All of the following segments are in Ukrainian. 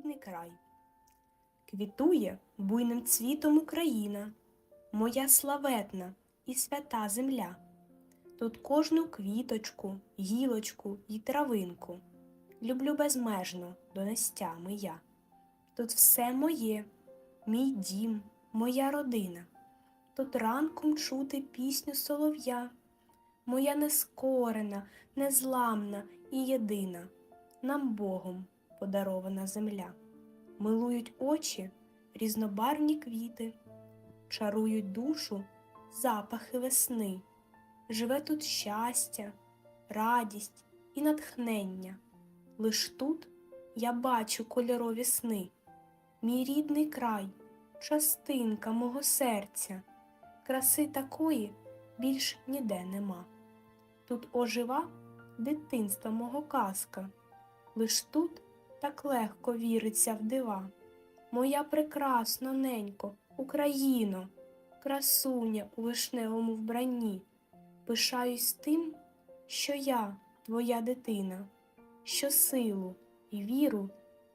рідний край. Квітує буйним цвітом Україна, моя славетна і свята земля. Тут кожну квіточку, гілочку й травинку люблю безмежно донестями я. Тут все моє, мій дім, моя родина. Тут ранком чути пісню солов'я, моя нескорена, незламна і єдина, нам Богом подарована земля. Милують очі різнобарвні квіти, чарують душу запахи весни. Живе тут щастя, радість і натхнення. Лиш тут я бачу кольорові сни. Мій рідний край, частинка мого серця, краси такої більш ніде нема. Тут ожива дитинства мого казка, лиш тут так легко віриться в дива. Моя прекрасна ненько, Україно, красуня у вишневому вбранні. Пишаюсь тим, що я твоя дитина, що силу і віру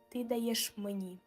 ти даєш мені.